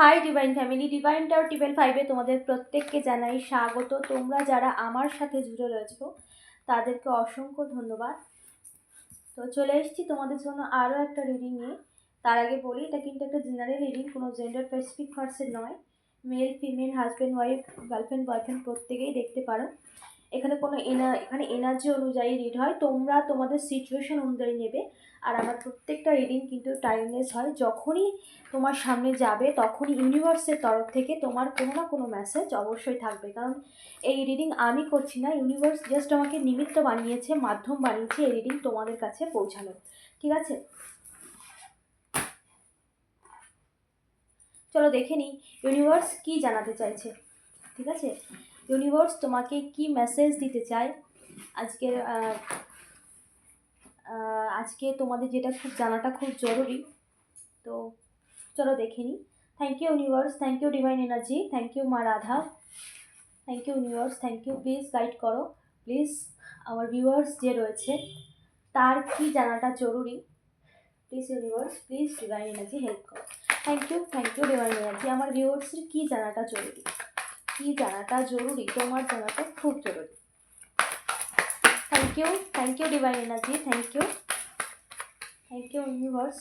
High divine family divine টাও টিভেল ফাইভে তোমাদের প্রত্যেককে জানাই স্বাগত। তোমরা যারা আমার সাথে জুড়ে রয়েছো, তাদেরকে অসংখ্য ধন্যবাদ। তো চলে এসেছি তোমাদের জন্য আরও একটা রিডিং নিয়ে। তার আগে বলি, এটা কিন্তু একটা জেনারেল রিডিং কোনো জেন্ডার স্পেসিফিক পার্সন নয়। Male female husband wife girlfriend boyfriend প্রত্যেকেই দেখতে পারো। এখানে কোনো এনা, এখানে এনার্জি অনুযায়ী রিড হয়। তোমরা তোমাদের সিচুয়েশান অনুযায়ী নেবে। আর আমার প্রত্যেকটা রিডিং কিন্তু টাইমলেস হয়। যখনই তোমার সামনে যাবে, তখনই ইউনিভার্সের তরফ থেকে তোমার কোনো না কোনো মেসেজ অবশ্যই থাকবে। কারণ এই রিডিং আমি করছি না। ইউনিভার্স জাস্ট আমাকে নিমিত্ত বানিয়েছে, মাধ্যম বানিয়েছে এই রিডিং তোমাদের কাছে পৌঁছানোর। ঠিক আছে? চলো দেখে নিই। ইউনিভার্স কী জানাতে চাইছে? ঠিক আছে? ইউনিভার্স তোমাকে কি মেসেজ দিতে চায়? আজকের আজকে তোমাদের যেটা খুব, জানাটা খুব জরুরি। তো চলো দেখে thank you universe thank you divine energy thank you মা Radha. Thank you universe thank you please guide করো। প্লিজ আমার ভিউয়ার্স যে রয়েছে, তার কি জানাটা জরুরি? Please universe please divine energy help করো। Thank you thank you divine energy আমার ভিউয়ার্সের কী জানাটা জরুরি? কী জানাটা জরুরি তোমার জানাটা খুব জরুরি thank you thank you divine energy thank you thank you universe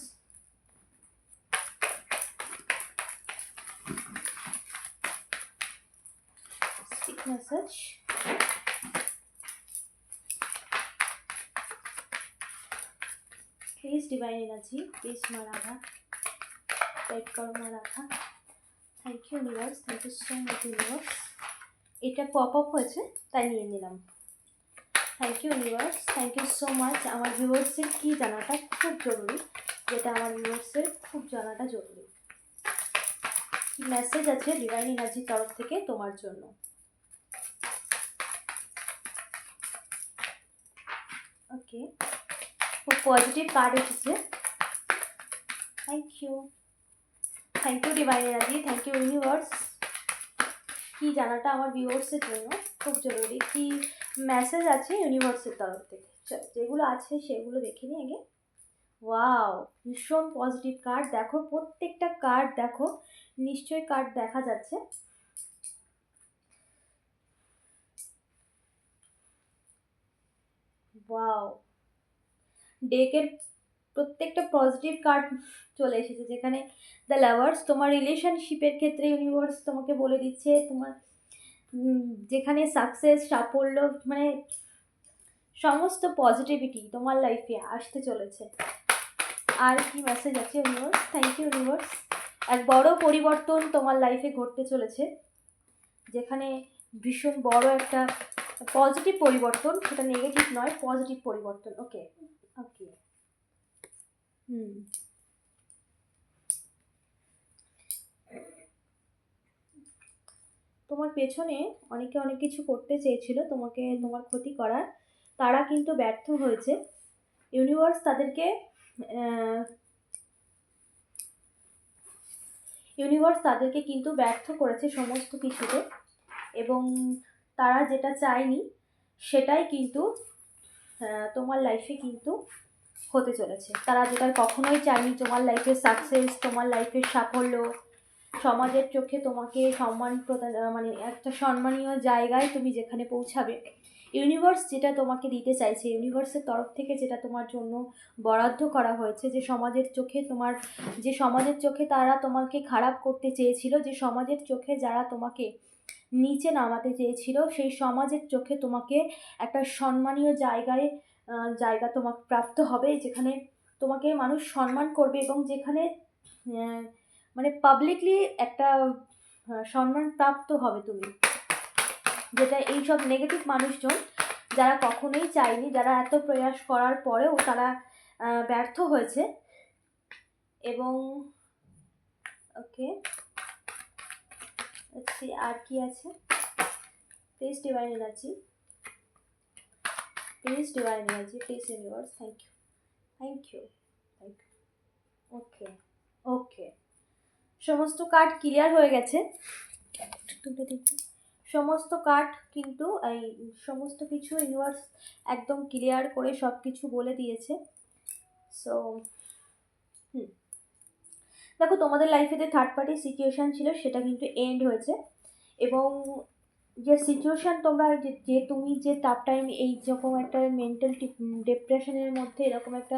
Speak message. Please, divine energy. Please Maratha. Guide করো Maratha thank you universe thank you so much universe এটা পপ আপ হয়েছে, তাই নিয়ে নিলাম। Thank you universe thank you so much আমার ভিউয়ার্সের কী জানাটা খুব জরুরি, যেটা আমার ভিউয়ার্সের খুব জানাটা জরুরি। মেসেজ আছে ডিভাইন এনার্জির তরফ থেকে তোমার জন্য। ওকে খুব পজিটিভ কার্ড এসেছে thank you thank you divine energy thank you universe কী জানাটা আমার ভিউয়ার্সের জন্য? খুব জরুরি। কি মেসেজ আছে ইউনিভার্সের তরফ থেকে? যেগুলো আছে সেগুলো দেখে নিই আগে। ওয়াও ভীষণ পজিটিভ কার্ড দেখো, প্রত্যেকটা কার্ড দেখো, নিশ্চয়ই কার্ড দেখা যাচ্ছে। ওয়াও ডেকের প্রত্যেকটা পজিটিভ কার্ড চলে এসেছে, যেখানে দ্য লাভার্স তোমার রিলেশনশিপের ক্ষেত্রে ইউনিভার্স তোমাকে বলে দিচ্ছে, তোমার যেখানে সাকসেস সাফল্য মানে সমস্ত পজিটিভিটি তোমার লাইফে আসতে চলেছে। আর কি মেসেজ আছে ইউনিভার্স থ্যাংক ইউ ইউনিভার্স এক বড় পরিবর্তন তোমার লাইফে ঘটতে চলেছে, যেখানে ভীষণ বড় একটা পজিটিভ পরিবর্তন, সেটা নেগেটিভ নয় পজিটিভ পরিবর্তন। ওকে ওকে হুম। তোমার পেছনে অনেকে অনেক কিছু করতে চেয়েছিল তোমাকে, তোমার ক্ষতি করার। তারা কিন্তু ব্যর্থ হয়েছে। ইউনিভার্স তাদেরকে ইউনিভার্স তাদেরকে কিন্তু ব্যর্থ করেছে সমস্ত কিছুতে। এবং তারা যেটা চায়নি, সেটাই কিন্তু তোমার লাইফে কিন্তু হতে চলেছে। তারা যেটা কখনোই চায়নি, তোমার লাইফে সাকসেস তোমার লাইফের সাফল্য, সমাজের চোখে তোমাকে সম্মান প্রদান মানে একটা সম্মানীয় জায়গায় তুমি যেখানে পৌঁছাবে। ইউনিভার্স যেটা তোমাকে দিতে চাইছে ইউনিভার্সের তরফ থেকে যেটা তোমার জন্য বরাদ্দ করা হয়েছে, যে সমাজের চোখে তোমার, যে সমাজের চোখে তারা তোমাকে খারাপ করতে চেয়েছিল, যে সমাজের চোখে যারা তোমাকে নিচে নামাতে চেয়েছিল, সেই সমাজের চোখে তোমাকে একটা সম্মানীয় জায়গায় জায়গা তোমাকে প্রাপ্ত হবে যেখানে তোমাকে মানুষ সম্মান করবে এবং যেখানে মানে পাবলিকলি একটা সম্মান প্রাপ্ত হবে তুমি। যেটা এইসব নেগেটিভ মানুষজন যারা কখনোই চায়নি, যারা এত প্রয়াস করার পরেও তারা ব্যর্থ হয়েছে। এবং, ওকে আর কি আছে? Please divine energy please divine energy please universe thank you thank you thank you okay okay সমস্ত কার্ড ক্লিয়ার হয়ে গেছে। সমস্ত কার্ড কিন্তু এই সমস্ত কিছু ইউনিভার্স একদম ক্লিয়ার করে সব কিছু বলে দিয়েছে। So hmm. দেখো, তোমাদের লাইফে যে থার্ড পার্টি সিচুয়েশান ছিল, সেটা কিন্তু এন্ড হয়েছে। এবং যে সিচুয়েশান তোমরা যে যে তুমি যে টাফ টাইম এই যখন একটা মেন্টাল ডিপ্রেশনের মধ্যে, এরকম একটা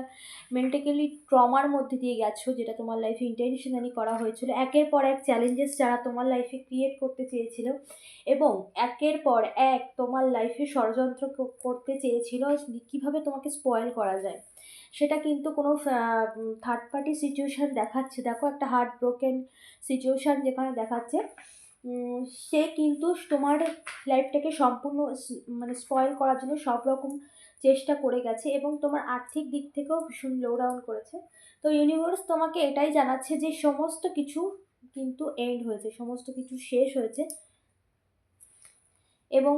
মেন্টালি ট্রমার মধ্যে দিয়ে গেছো, যেটা তোমার লাইফে ইন্টেনশনালি করা হয়েছিল, একের পর এক চ্যালেঞ্জেস যারা তোমার লাইফে ক্রিয়েট করতে চেয়েছিল, এবং একের পর এক তোমার লাইফে ষড়যন্ত্র করতে চেয়েছিল, কীভাবে তোমাকে স্পয়েল করা যায়, সেটা কিন্তু কোনো থার্ড পার্টি সিচুয়েশান দেখাচ্ছে। দেখো একটা হার্ট ব্রোকেন সিচুয়েশান যেখানে দেখাচ্ছে সে কিন্তু তোমার লাইফটাকে সম্পূর্ণ মানে স্পয়েল করার জন্য সব রকম চেষ্টা করে গেছে এবং তোমার আর্থিক দিক থেকেও ভীষণ লো ডাউন করেছে। তো ইউনিভার্স তোমাকে এটাই জানাচ্ছে যে সমস্ত কিছু কিন্তু এন্ড হয়েছে, সমস্ত কিছু শেষ হয়েছে। এবং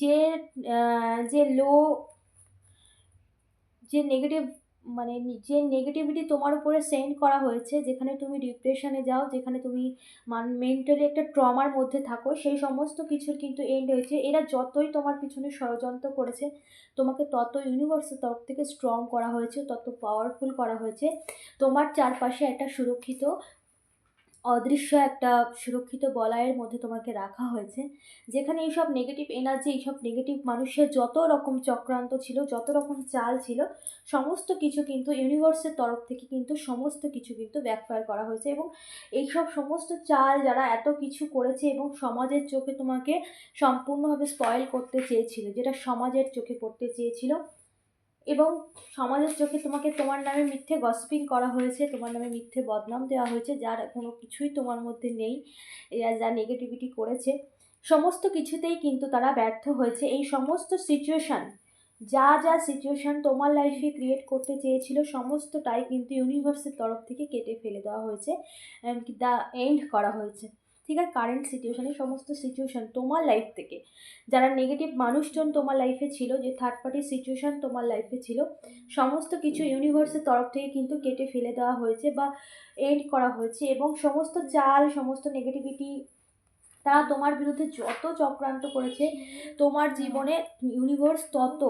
যে যে লো যে নেগেটিভ মানে যে নেগেটিভিটি তোমার উপরে সেন্ড করা হয়েছে, যেখানে তুমি ডিপ্রেশনে যাও, যেখানে তুমি মান মেন্টালি একটা ট্রমার মধ্যে থাকো, সেই সমস্ত কিছুর কিন্তু এন্ড হয়েছে। এরা যতই তোমার পিছনে ষড়যন্ত্র করেছে, তোমাকে তত ইউনিভার্সের তরফ থেকে স্ট্রং করা হয়েছে, তত পাওয়ারফুল করা হয়েছে। তোমার চারপাশে একটা সুরক্ষিত অদৃশ্য একটা সুরক্ষিত বলয়ের মধ্যে তোমাকে রাখা হয়েছে। যেখানে এইসব নেগেটিভ এনার্জি এইসব নেগেটিভ মানুষের যত রকম চক্রান্ত ছিল, যত রকম চাল ছিল, সমস্ত কিছু কিন্তু ইউনিভার্সের তরফ থেকে কিন্তু সমস্ত কিছু কিন্তু ব্যাকফায়ার করা হয়েছে এবং এইসব সমস্ত চাল যারা এত কিছু করেছে এবং সমাজের চোখে তোমাকে সম্পূর্ণভাবে স্পয়েল করতে চেয়েছিল, যেটা সমাজের চোখে করতে চেয়েছিল এবং সমাজের চোখে তোমাকে তোমার নামে মিথ্যে গসপিং করা হয়েছে, তোমার নামে মিথ্যে বদনাম দেওয়া হয়েছে, যার কোনো কিছুই তোমার মধ্যে নেই, এরা যা নেগেটিভিটি করেছে, সমস্ত কিছুতেই কিন্তু তারা ব্যর্থ হয়েছে। এই সমস্ত সিচুয়েশান যা যা সিচুয়েশান তোমার লাইফে ক্রিয়েট করতে চেয়েছিল, সমস্তটাই কিন্তু ইউনিভার্সের তরফ থেকে কেটে ফেলে দেওয়া হয়েছে দ্য এন্ড করা হয়েছে। ঠিক আছে? কারেন্ট সিচুয়েশানে সমস্ত সিচুয়েশান তোমার লাইফ থেকে। যারা নেগেটিভ মানুষজন তোমার লাইফে ছিল, যে থার্ড পার্টির সিচুয়েশান তোমার লাইফে ছিল, সমস্ত কিছু ইউনিভার্সের তরফ থেকে কিন্তু কেটে ফেলে দেওয়া হয়েছে বা এন্ড করা হয়েছে এবং সমস্ত চাল, সমস্ত নেগেটিভিটি তারা তোমার বিরুদ্ধে যত চক্রান্ত করেছে, তোমার জীবনে ইউনিভার্স তত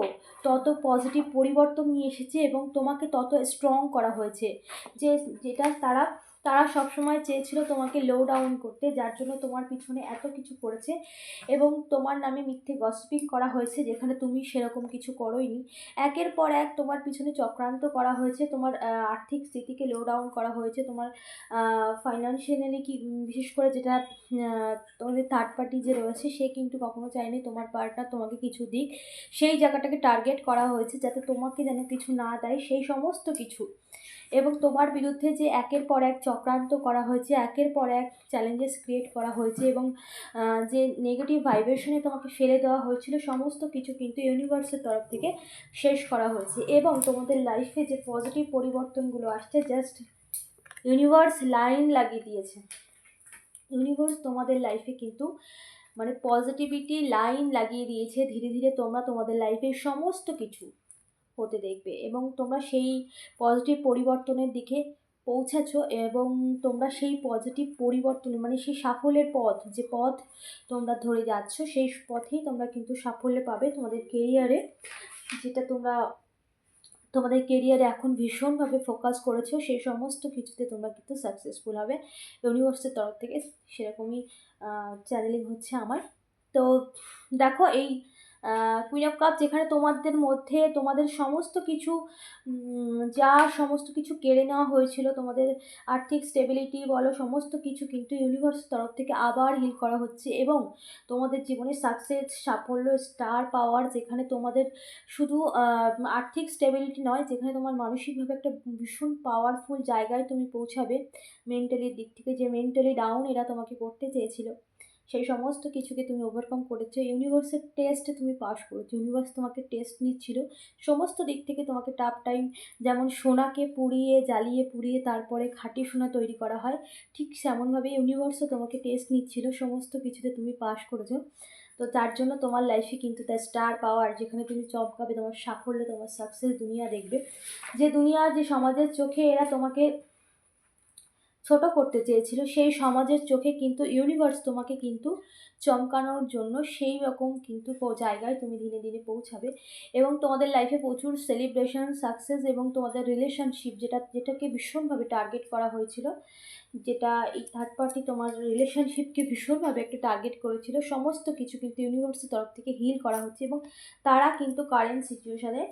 তত পজিটিভ পরিবর্তন নিয়ে এসেছে এবং তোমাকে তত স্ট্রং করা হয়েছে। যে, যেটা তারা তারা সবসময় চেয়েছিল তোমাকে লো ডাউন করতে, যার জন্য তোমার পিছনে এত কিছু করেছে এবং তোমার নামে মিথ্যে গসিপিং করা হয়েছে যেখানে তুমি সেরকম কিছু করোইনি। একের পর এক তোমার পিছনে চক্রান্ত করা হয়েছে, তোমার আর্থিক স্থিতিকে লো ডাউন করা হয়েছে, তোমার ফাইন্যান্সিয়ালি কি বিশেষ করে যেটা তোমাদের থার্ড পার্টি যে রয়েছে, সে কিন্তু কখনো চায়নি তোমার পার্টনার তোমাকে কিছু দিক। সেই জায়গাটাকে টার্গেট করা হয়েছে যাতে তোমাকে যেন কিছু না দেয়, সেই সমস্ত কিছু। এবং তোমার বিরুদ্ধে যে একের পর এক চক্রান্ত করা হয়েছে, একের পর এক চ্যালেঞ্জেস ক্রিয়েট করা হয়েছে এবং যে নেগেটিভ ভাইব্রেশনে তোমাকে ফেলে দেওয়া হয়েছিল, সমস্ত কিছু কিন্তু ইউনিভার্সের তরফ থেকে শেষ করা হয়েছে এবং তোমাদের লাইফে যে পজিটিভ পরিবর্তনগুলো আসছে জাস্ট ইউনিভার্স লাইন লাগিয়ে দিয়েছে। ইউনিভার্স তোমাদের লাইফে কিন্তু মানে পজিটিভিটি লাইন লাগিয়ে দিয়েছে, ধীরে ধীরে তোমরা তোমাদের লাইফে সমস্ত কিছু হতে দেখবে এবং তোমরা সেই পজিটিভ পরিবর্তনের দিকে পৌঁছাছো এবং তোমরা সেই পজিটিভ পরিবর্তন মানে সেই সাফল্যের পথ, যে পথ তোমরা ধরে যাচ্ছ, সেই পথেই তোমরা কিন্তু সাফল্য পাবে। তোমাদের কেরিয়ারে যেটা তোমরা, তোমাদের কেরিয়ারে এখন ভীষণভাবে ফোকাস করেছ, সেই সমস্ত কিছুতে তোমরা কিন্তু সাকসেসফুল হবে। ইউনিভার্সের তরফ থেকে সেরকমই চ্যানেলিং হচ্ছে আমার। তো দেখো, এই কুইন অফ কাপ যেখানে তোমাদের মধ্যে তোমাদের সমস্ত কিছু যা সমস্ত কিছু কেড়ে নেওয়া হয়েছিল, তোমাদের আর্থিক স্টেবিলিটি বলো, সমস্ত কিছু কিন্তু ইউনিভার্সের তরফ থেকে আবার হিল করা হচ্ছে এবং তোমাদের জীবনে সাকসেস সাফল্য স্টার পাওয়ার যেখানে তোমাদের শুধু আর্থিক স্টেবিলিটি নয়, যেখানে তোমার মানসিকভাবে একটা ভীষণ পাওয়ারফুল জায়গায় তুমি পৌঁছাবে। মেন্টালির দিক থেকে যে মেন্টালি ডাউন এরা তোমাকে করতে চেয়েছিল। সেই সমস্ত কিছুকে তুমি ওভারকাম করেছ ইউনিভার্সের টেস্টে তুমি পাস করেছ ইউনিভার্স তোমাকে টেস্ট নিচ্ছিল। সমস্ত দিক থেকে তোমাকে টাফ টাইম যেমন সোনাকে পুড়িয়ে, জ্বালিয়ে পুড়িয়ে তারপরে খাঁটি সোনা তৈরি করা হয়, ঠিক সেমনভাবে ইউনিভার্সও তোমাকে টেস্ট নিচ্ছিল, সমস্ত কিছুতে তুমি পাস করেছ। তো তার জন্য তোমার লাইফে কিন্তু তার স্টার পাওয়ার যেখানে তুমি চমকাবে, তোমার সাফল্য, তোমার সাকসেস দুনিয়া দেখবে। যে দুনিয়া, যে সমাজের চোখে এরা তোমাকে ছোট করতে চেয়েছিল, সেই সমাজের চোখে কিন্তু ইউনিভার্স তোমাকে কিন্তু চমকানোর জন্য সেই রকম কিন্তু জায়গায় তুমি দিনে দিনে পৌঁছাবে। এবং তোমাদের লাইফে প্রচুর সেলিব্রেশন সাকসেস এবং তোমাদের রিলেশনশিপ যেটা, যেটাকে ভীষণভাবে টার্গেট করা হয়েছিল, যেটা এই থার্ড পার্টি তোমার রিলেশনশিপকে ভীষণভাবে একটা টার্গেট করেছিল, সমস্ত কিছু কিন্তু ইউনিভার্সের তরফ থেকে হিল করা হচ্ছে এবং তারা কিন্তু কারেন্ট সিচুয়েশানে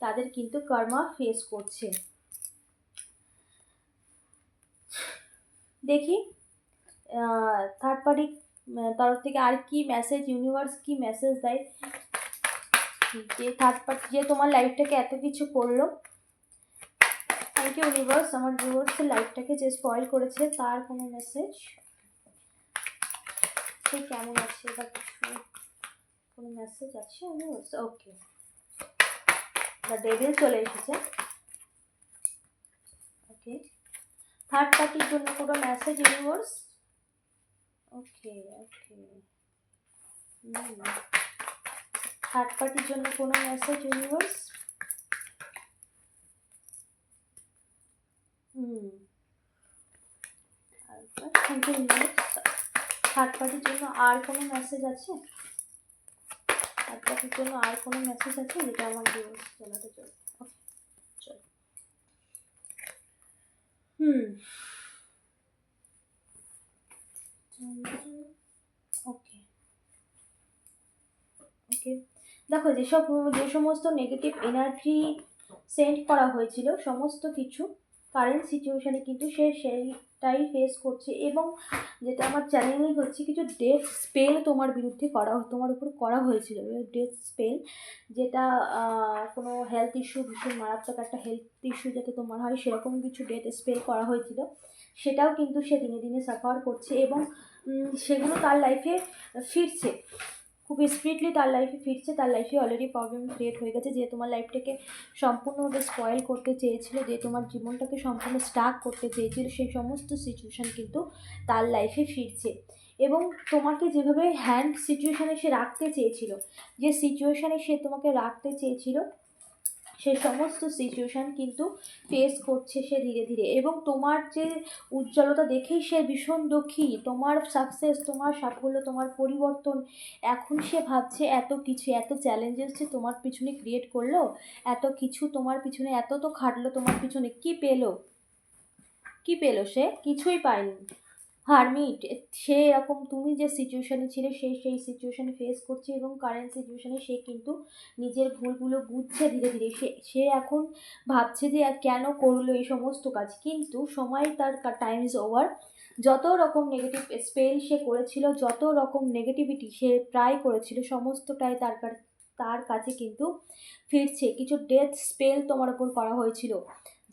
তাদের কিন্তু কর্মা ফেস করছে। দেখি। থার্ড পার্টি তরফ থেকে আর কি মেসেজ ইউনিভার্স কি মেসেজ দেয়? যে থার্ড পার্টি যে তোমার লাইফটাকে এত কিছু করল। থ্যাংক ইউ ইউনিভার্স আমার ভিউয়ার্সের লাইফটাকে যে স্পয়েল করেছে, তার কোনো মেসেজ সে কেমন আছে বা কিছু? কোনো মেসেজ আছে ইউনিভার্স ওকে দ্য ডেভিল চলে এসেছে। ওকে থার্ড পার্টির জন্য কোনো message universe okay okay third পার্টির জন্য কোনো মেসেজ ইউনিভার্স হুম। থার্ড পার্টির জন্য আর কোনো মেসেজ আছে? থার্ড পার্টির জন্য আর কোনো মেসেজ আছে? যেটা আমার জানাতে চলবে ওকে চল হুম। ওকে ওকে দেখো যেসব যে সমস্ত নেগেটিভ এনার্জি সেন্ড করা হয়েছিল, সমস্ত কিছু কারেন্ট সিচুয়েশানে কিন্তু সে সেইটাই ফেস করছে এবং যেটা আমার চ্যানেলেই হচ্ছে কিছু ডেথ স্পেল তোমার বিরুদ্ধে করা তোমার উপর করা হয়েছিল। ডেথ স্পেল যেটা কোনো হেলথ ইস্যু ভীষণ মারাত্মক একটা হেলথ ইস্যু যাতে তোমার হয়, সেরকম কিছু ডেথ স্পেল করা হয়েছিল। সেটাও কিন্তু সে দিনে দিনে সাফার করছে এবং সেগুলো তার লাইফে ফিরছে। খুব স্পিডলি তার লাইফে ফিরছে, তার লাইফে অলরেডি প্রবলেম ক্রিয়েট হয়ে গেছে যে তোমার লাইফটাকে সম্পূর্ণভাবে স্পয়েল করতে চেয়েছিল, যে তোমার জীবনটাকে সম্পূর্ণ স্টার্ক করতে চেয়েছিল, সেই সমস্ত সিচুয়েশান কিন্তু তার লাইফে ফিরছে। এবং তোমাকে যেভাবে হ্যান্ড সিচুয়েশানে সে রাখতে চেয়েছিল, যে সিচুয়েশানে সে তোমাকে রাখতে চেয়েছিল সে সমস্ত সিচুয়েশান কিন্তু ফেস করছে সে ধীরে ধীরে। এবং তোমার যে উজ্জ্বলতা দেখেই সে ভীষণ দুঃখী। তোমার সাকসেস তোমার সাফল্য, তোমার পরিবর্তন, এখন সে ভাবছে এত কিছু, এত চ্যালেঞ্জেস যে তোমার পিছনে ক্রিয়েট করল, এত কিছু তোমার পিছনে, এত তো খাটলো তোমার পিছনে। কি পেল? কি পেল সে? কিছুই পায়নি। হারমিট সে এরকম, তুমি যে সিচুয়েশানে ছিলে, সে সেই সিচুয়েশানে ফেস করছে এবং কারেন্ট সিচুয়েশানে সে কিন্তু নিজের ভুলগুলো বুঝছে ধীরে ধীরে। সে সে এখন ভাবছে যে কেন করল এই সমস্ত কাজ। কিন্তু সময় তার টাইম ইজ ওভার যত রকম নেগেটিভ স্পেল সে করেছিল, যত রকম নেগেটিভিটি সে ট্রাই করেছিল, সমস্তটাই তার তার কাছে কিন্তু ফিরছে। কিছু ডেথ স্পেল তোমার ওপর করা হয়েছিল,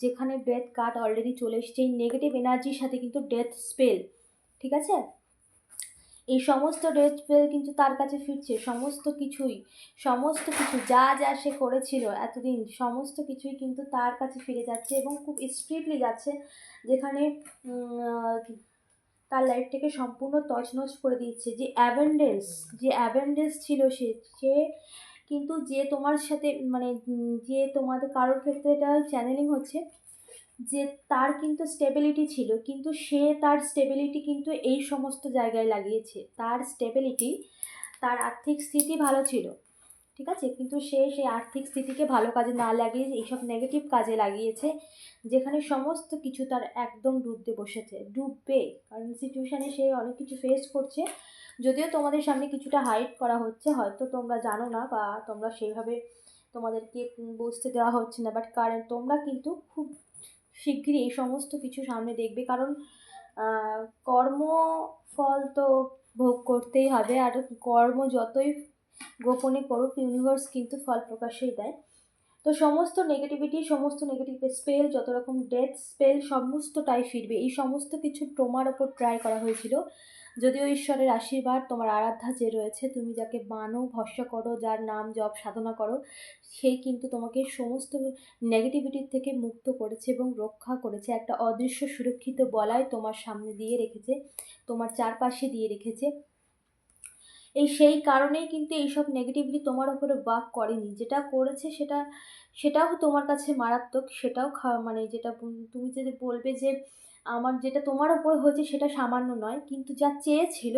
যেখানে ডেথ কার্ড অলরেডি চলে এসছে। এই নেগেটিভ এনার্জির সাথে কিন্তু ডেথ স্পেল ঠিক আছে? এই সমস্ত ডেথ স্পেল কিন্তু তার কাছে ফিরছে, সমস্ত কিছুই, সমস্ত কিছু, যা যা সে করেছিল এতদিন, সমস্ত কিছুই কিন্তু তার কাছে ফিরে যাচ্ছে এবং খুব স্পিডলি যাচ্ছে, যেখানে তার লাইফটাকে সম্পূর্ণ তছনছ করে দিচ্ছে। যে অ্যাবেন্ডেন্স যে অ্যাবেন্ডেন্স ছিল সে সে কিন্তু যে তোমার সাথে মানে যে তোমাদের কারোর ক্ষেত্রে এটা চ্যানেলিং হচ্ছে যে তার কিন্তু স্টেবিলিটি ছিল, কিন্তু সে তার স্টেবিলিটি কিন্তু এই সমস্ত জায়গায় লাগিয়েছে। তার স্টেবিলিটি তার আর্থিক স্থিতি ভালো ছিল, ঠিক আছে? কিন্তু সে সেই আর্থিক স্থিতিকে ভালো কাজে না লাগিয়ে, এইসব নেগেটিভ কাজে লাগিয়েছে, যেখানে সমস্ত কিছু তার একদম ডুবতে বসেছে। ডুববে, কারণ সিচুয়েশানে সে অনেক কিছু ফেস করছে। যদিও তোমাদের সামনে কিছুটা হাইড করা হচ্ছে, হয়তো তোমরা জানো না বা তোমরা সেইভাবে তোমাদেরকে বুঝতে দেওয়া হচ্ছে না বাট কারণ তোমরা কিন্তু খুব শিগগিরই এই সমস্ত কিছু সামনে দেখবে। কারণ কর্ম ফল তো ভোগ করতেই হবে। আর কর্ম যতই গোপনে করুক ইউনিভার্স কিন্তু ফল প্রকাশেই দেয়। তো সমস্ত নেগেটিভিটি সমস্ত নেগেটিভ স্পেল যত রকম ডেথ স্পেল সমস্তটাই ফিরবে। এই সমস্ত কিছু তোমার ওপর ট্রাই করা হয়েছিল। যদিও ঈশ্বরের আশীর্বাদ, তোমার আরাধ্যা যে রয়েছে, তুমি যাকে মানো, ভরসা করো, যার নাম জপ, সাধনা করো সেই কিন্তু তোমাকে সমস্ত নেগেটিভিটির থেকে মুক্ত করেছে এবং রক্ষা করেছে। একটা অদৃশ্য সুরক্ষিত বলয় তোমার সামনে দিয়ে রেখেছে, তোমার চারপাশে দিয়ে রেখেছে। এই সেই কারণেই কিন্তু এইসব নেগেটিভলি তোমার উপরে বাক করেনি। যেটা করেছে সেটা, সেটাও তোমার কাছে মারাত্মক, সেটাও খা মানে যেটা তুমি যদি বলবে যে আমার যেটা তোমার ওপর হয়েছে সেটা সামান্য নয়, কিন্তু যা চেয়েছিল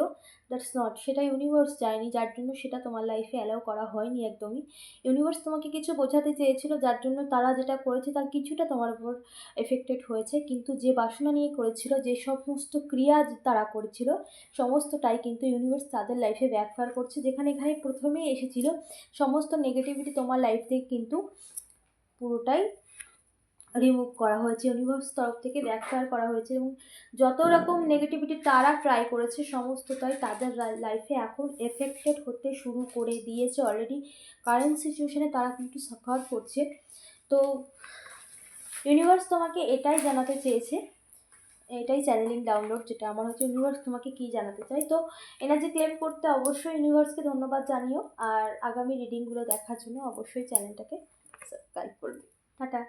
দ্যাটস নট সেটা ইউনিভার্স চায়নি, যার জন্য সেটা তোমার লাইফে অ্যালাউ করা হয়নি একদমই। ইউনিভার্স তোমাকে কিছু বোঝাতে চেয়েছিল, যার জন্য তারা যেটা করেছে তার কিছুটা তোমার উপর এফেক্টেড হয়েছে, কিন্তু যে বাসনা নিয়ে করেছিল, যে সমস্ত ক্রিয়া তারা করেছিল, সমস্তটাই কিন্তু ইউনিভার্স তাদের লাইফে ব্যাকফায়ার করছে। যেখানে এখানে প্রথমেই এসেছিল, সমস্ত নেগেটিভিটি তোমার লাইফ থেকে কিন্তু পুরোটাই রিমুভ করা হয়েছে। ইউনিভার্স তরফ থেকে ব্যাকফায়ার করা হয়েছে এবং যত রকম নেগেটিভিটি তারা ট্রাই করেছে সমস্তটাই তাদের লাইফে এখন এফেক্টেড হতে শুরু করে দিয়েছে অলরেডি কারেন্ট সিচুয়েশনে তারা কিন্তু সাফার করছে। তো ইউনিভার্স তোমাকে এটাই জানাতে চেয়েছে এটাই চ্যানেলিং ডাউনলোড যেটা আমার হচ্ছে ইউনিভার্স তোমাকে কী জানাতে চাই তো এনার্জি ক্লেম করতে অবশ্যই ইউনিভার্সকে ধন্যবাদ জানিও। আর আগামী রিডিংগুলো দেখার জন্য অবশ্যই চ্যানেলটাকে সাবস্ক্রাইব করবে। টাটা।